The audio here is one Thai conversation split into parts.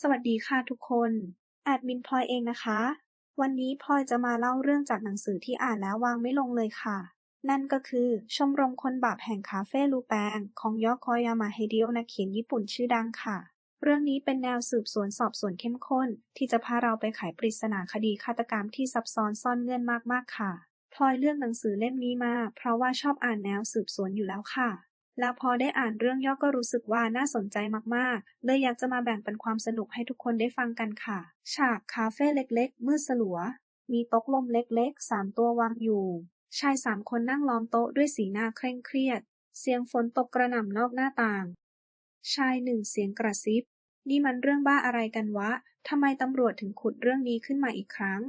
สวัสดีค่ะทุกคน แอดมินพลอยเองนะคะ วันนี้พลอยจะมาเล่าเรื่องจากหนังสือที่อ่านแล้ววางไม่ลงเลยค่ะ นั่นก็คือชมรมคนบาปแห่งคาเฟ่ลูแปงของยอโคยามาเฮดิโอนักเขียนญี่ปุ่นชื่อดังค่ะ เรื่องนี้เป็นแนวสืบสวนสอบสวนเข้มข้น ที่จะพาเราไปไขปริศนาคดีฆาตกรรมที่ซับซ้อนซ่อนเงื่อนมากๆค่ะพลอยเลือกหนังสือเล่มนี้มา เพราะว่าชอบอ่านแนวสืบสวนอยู่แล้วค่ะ แล้วพอได้อ่านเรื่องย่อก็รู้สึกว่าน่าสนใจมากๆ เลยอยากจะมาแบ่งปันความสนุกให้ทุกคนได้ฟังกันค่ะ ฉากคาเฟ่เล็กๆ มืดสลัว มีโต๊ะลมเล็กๆ สามตัววางอยู่ ชายสามคนนั่งล้อมโต๊ะด้วยสีหน้าเคร่งเครียด เสียงฝนตกกระหน่ำนอกหน้าต่าง ชายหนึ่งเสียงกระซิบ นี่มันเรื่องบ้าอะไรกันวะ ทำไมตำรวจถึงขุดเรื่องนี้ขึ้นมาอีกครั้ง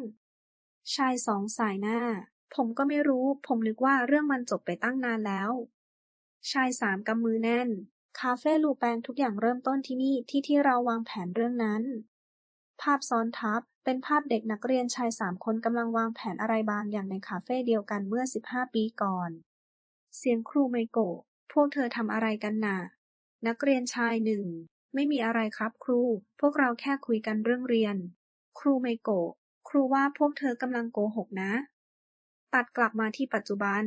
ชายสองสายหน้า ผมก็ไม่รู้ ผมนึกว่าเรื่องมันจบไปตั้งนานแล้ว ชายสามกำมือแน่น คาเฟ่ลูแปงทุกอย่างเริ่มต้นที่นี่ที่ที่เราวางแผนเรื่องนั้น ภาพซ้อนทับ เป็นภาพเด็กนักเรียนชายสามคนกำลังวางแผนอะไรบางอย่างในคาเฟ่เดียวกันเมื่อ 15 ปีก่อน เสียงครูไมโกะพวกเธอทำอะไรกันน่ะ นักเรียนชายหนึ่ง ไม่มีอะไรครับครู พวกเราแค่คุยกันเรื่องเรียน ครูไมโกะครูว่าพวกเธอกำลังโกหกนะ ตัดกลับมาที่ปัจจุบัน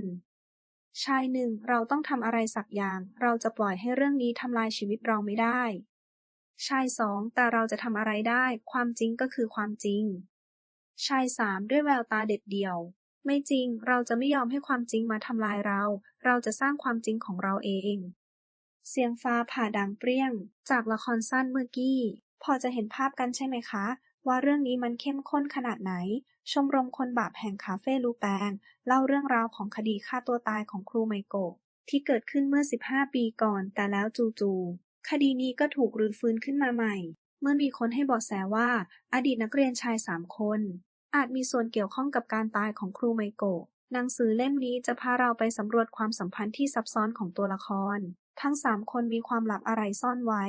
ชายหนึ่ง เราต้องทำอะไรสักอย่าง เราจะปล่อยให้เรื่องนี้ทำลายชีวิตเราไม่ได้ ชายสอง แต่เราจะทำอะไรได้ ความจริงก็คือความจริง ชายสาม ด้วยแววตาเด็ดเดี่ยว ไม่จริง เราจะไม่ยอมให้ความจริงมาทำลายเรา เราจะสร้างความจริงของเราเอง เสียงฟ้าผ่าดังเปรี้ยง จากละครสั้นเมื่อกี้ พอจะเห็นภาพกันใช่ไหมคะ ว่าเรื่องนี้มันเข้มข้นขนาดไหน ชมรมคนบาปแห่งคาเฟ่ลูแปงเล่าเรื่องราวของคดีฆ่าตัวตายของครูไมโกะที่เกิดขึ้นเมื่อ 15 ปีก่อน แต่แล้วจู่ๆคดีนี้ก็ถูกรื้อฟื้นขึ้นมาใหม่ เมื่อมีคนให้บาะแสว่า อดีตนักเรียนชายสามคน อาจมีส่วนเกี่ยวข้องกับการตายของครูไมโกะหนังสือเล่มนี้จะพาเราไปสำรวจความสัมพันธ์ที่ซับซ้อนของตัวละคร ทั้งสามคนมีความลับอะไรซ่อนไว้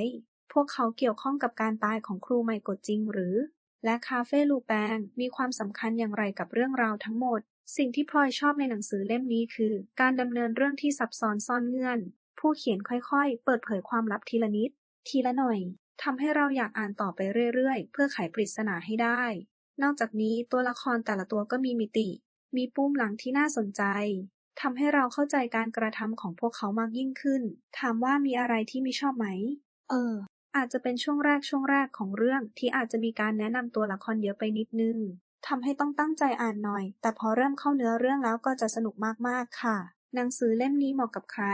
พวกเขาเกี่ยวข้องกับการตายของครูไมโกะจริงหรือ และคาเฟ่ลูแปงมีความสำคัญอย่างไรกับเรื่องราวทั้งหมด สิ่งที่พลอยชอบในหนังสือเล่มนี้คือ การดำเนินเรื่องที่ซับซ้อนซ่อนเงื่อน ผู้เขียนค่อยๆ เปิดเผยความลับทีละนิด ทีละหน่อยทำให้เราอยากอ่านต่อไปเรื่อยๆ เพื่อไขปริศนาให้ได้ นอกจากนี้ตัวละครแต่ละตัวก็มีมิติ มีปุ่มหลังที่น่าสนใจทำให้เราเข้าใจการกระทำของพวกเขามากยิ่งขึ้น ถามว่ามีอะไรที่ไม่ชอบไหม เออ อาจจะเป็นช่วงแรกช่วงแรกของเรื่องที่อาจจะมีการแนะนำตัวละครเยอะไปนิดนึงทำให้ต้องตั้งใจอ่านหน่อย แต่พอเริ่มเข้าเนื้อเรื่องแล้วก็จะสนุกมากๆค่ะ หนังสือเล่มนี้เหมาะกับใคร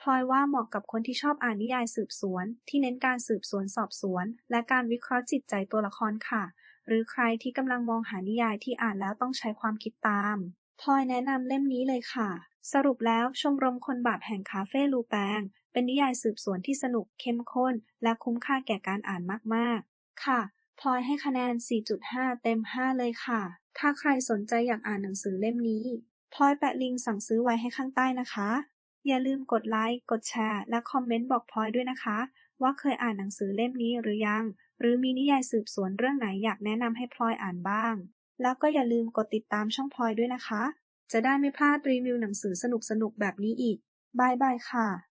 พลอยว่าเหมาะกับคนที่ชอบอ่านนิยายสืบสวน ที่เน้นการสืบสวนสอบสวน และการวิเคราะห์จิตใจตัวละครค่ะ หรือใครที่กำลังมองหานิยายที่อ่านแล้วต้องใช้ความคิดตามพลอยแนะนำเล่มนี้เลยค่ะ สรุปแล้วชมรมคนบาปแห่งคาเฟ่ลูแปง เป็นนิยายสืบสวนที่สนุกเข้มข้น และคุ้มค่าแก่การอ่านมากๆ ค่ะพลอยให้คะแนน 4.5 เต็ม 5 เลยค่ะ ถ้าใครสนใจอยากอ่านหนังสือเล่มนี้ พลอยแปะลิงก์สั่งซื้อไว้ให้ข้างใต้นะคะ อย่าลืมกดไลค์ กดแชร์ และคอมเมนต์บอกพลอยด้วยนะคะ ว่าเคยอ่านหนังสือเล่มนี้หรือยัง หรือมีนิยายสืบสวนเรื่องไหนอยากแนะนำให้พลอยอ่านบ้าง แล้วก็อย่าลืมกดติดตามช่องพลอยด้วยนะคะ จะได้ไม่พลาดรีวิวหนังสือสนุกๆแบบนี้อีกบายบายค่ะ